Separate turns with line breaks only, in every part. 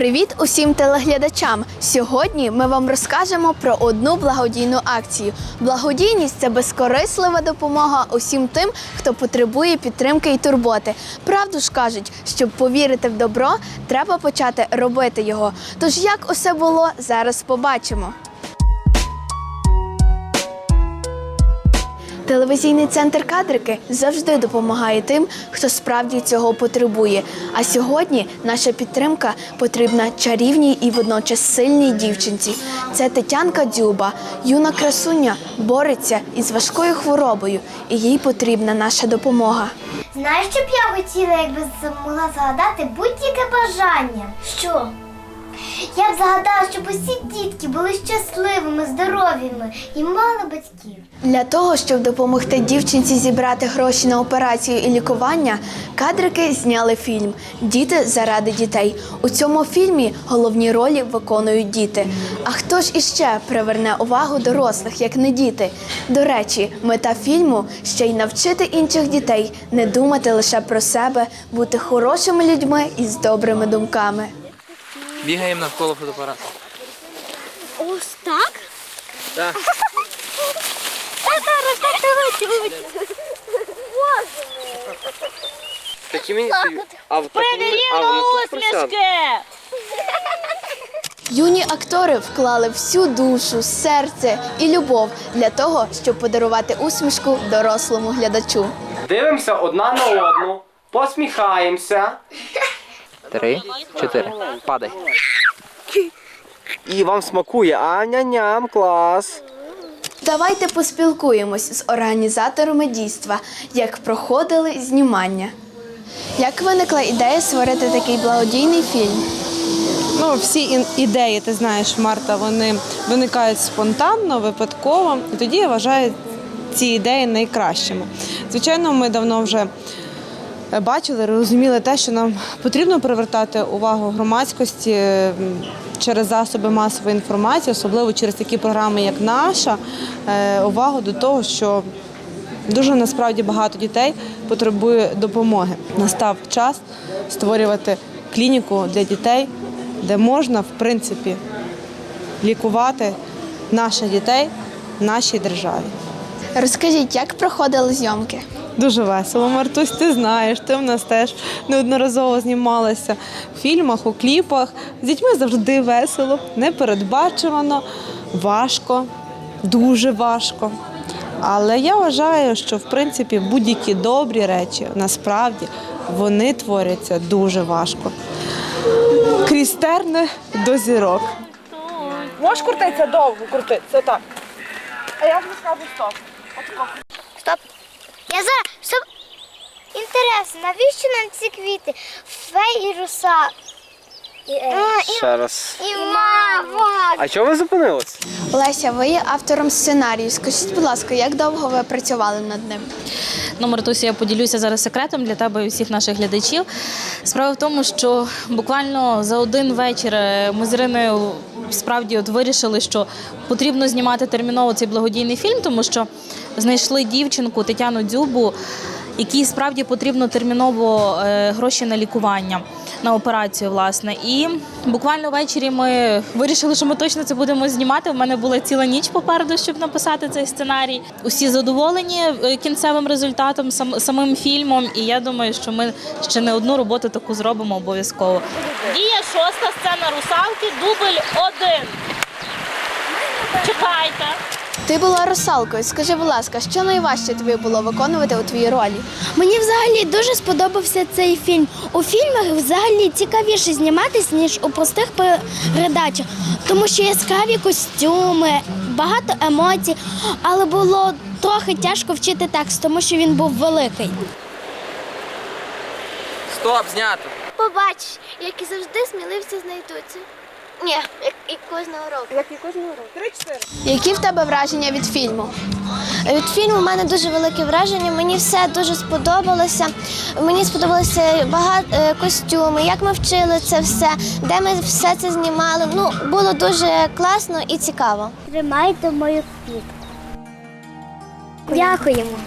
Привіт усім телеглядачам! Сьогодні ми вам розкажемо про одну благодійну акцію. Благодійність це безкорислива допомога усім тим, хто потребує підтримки і турботи. Правду ж кажуть, щоб повірити в добро, треба почати робити його. Тож як усе було, зараз побачимо. Телевізійний центр кадрики завжди допомагає тим, хто справді цього потребує. А сьогодні наша підтримка потрібна чарівній і водночас сильній дівчинці. Це Тетянка Дзюба, юна красуня, бореться із важкою хворобою, і їй потрібна наша допомога.
Знаєш, що б я хотіла, якби могла загадати будь-яке бажання? Що? Я б загадала, щоб усі дітки були щасливими, здоровими і мали батьків.
Для того, щоб допомогти дівчинці зібрати гроші на операцію і лікування, кадрики зняли фільм Діти заради дітей. У цьому фільмі головні ролі виконують діти. А хто ж іще приверне увагу дорослих, як не діти? До речі, мета фільму ще й навчити інших дітей не думати лише про себе, бути хорошими людьми і з добрими думками.
Бігаємо навколо фотоапарату.
Ось так?
Так. Такі мені стою. А в а тут присяде.
Юні актори вклали всю душу, серце і любов для того, щоб подарувати усмішку дорослому глядачу.
Дивимося одна на одну, посміхаємося.
Три, чотири. Падай.
І вам смакує. А ням клас.
Давайте поспілкуємось з організаторами дійства, як проходили знімання. Як виникла ідея створити такий благодійний фільм?
Ну, всі ідеї, ти знаєш, Марта, вони виникають спонтанно, випадково. І тоді я вважаю ці ідеї найкращими. Звичайно, ми давно вже бачили, розуміли те, що нам потрібно привертати увагу громадськості через засоби масової інформації, особливо через такі програми, як наша, е, увагу до того, що Дуже насправді багато дітей потребує допомоги. Настав час створювати клініку для дітей, де можна, в принципі, лікувати наших дітей в нашій державі.
Розкажіть, як проходили зйомки?
Дуже весело. Мартусь, ти знаєш, ти в нас теж неодноразово знімалася в фільмах, у кліпах. З дітьми завжди весело, непередбачувано, важко, дуже важко. Але я вважаю, що в принципі будь-які добрі речі насправді вони творяться дуже важко. Крізь до зірок. Можеш крутитися довго крутитися, так. А я вже скажу стоп.
Я зараз. Стоп. Інтересно, навіщо нам ці квіти? Фей і руса. І, е,
Ще раз.
і мама.
А чого ви зупинились?
Леся, ви є автором сценарію. Скажіть, будь ласка, як довго ви працювали над ним?
Ну, Мартуся, я поділюся зараз секретом для тебе і всіх наших глядачів. Справа в тому, що буквально за один вечір е, ми з Іриною справді от вирішили, що потрібно знімати терміново цей благодійний фільм, тому що знайшли дівчинку Тетяну Дзюбу, якій справді потрібно терміново е, гроші на лікування. На операцію, власне, і буквально ввечері ми вирішили, що ми точно це будемо знімати. У мене була ціла ніч попереду, щоб написати цей сценарій. Усі задоволені е, кінцевим результатом, сам, самим фільмом. І я думаю, що ми ще не одну роботу таку зробимо обов'язково. Діє шоста сцена русалки, дубль один. Чекайте.
Ти була русалкою. Скажи, будь ласка, що найважче тобі було виконувати у твоїй ролі?
Мені взагалі дуже сподобався цей фільм. У фільмах взагалі цікавіше зніматись, ніж у простих передачах, тому що яскраві костюми, багато емоцій, але було трохи тяжко вчити текст, тому що він був великий.
Стоп, знято.
Побачиш, як і завжди сміливці знайдуться. Ні, як і кожного року. Як і кожного року.
Які в тебе враження від фільму?
Від фільму в мене дуже велике враження. Мені все дуже сподобалося. Мені сподобалося багато е, костюми, як ми вчили це все, де ми все це знімали. Ну, було дуже класно і цікаво. Тримайте мою квітку. Дякуємо.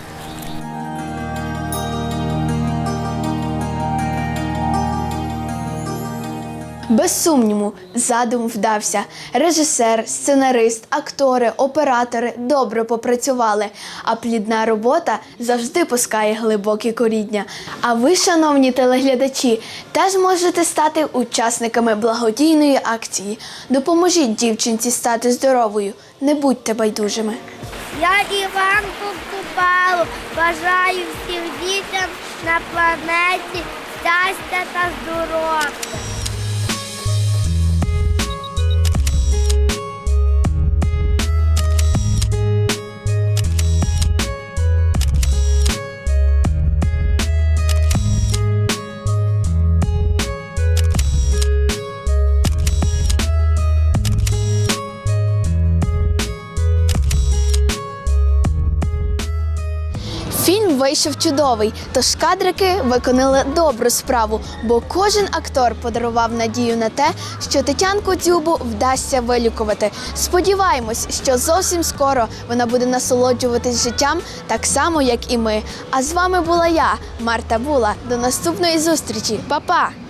Без сумніву, задум вдався. Режисер, сценарист, актори, оператори добре попрацювали, а плідна робота завжди пускає глибокі коріння. А ви, шановні телеглядачі, теж можете стати учасниками благодійної акції. Допоможіть дівчинці стати здоровою. Не будьте байдужими.
Я Іван Купалу. Бажаю всім дітям на планеті щастя та здоров'я.
Вийшов чудовий, тож кадрики виконали добру справу, бо кожен актор подарував надію на те, що Тетянку Дзюбу вдасться вилікувати. Сподіваємось, що зовсім скоро вона буде насолоджуватись життям так само, як і ми. А з вами була я, Марта Була. До наступної зустрічі, Па-па!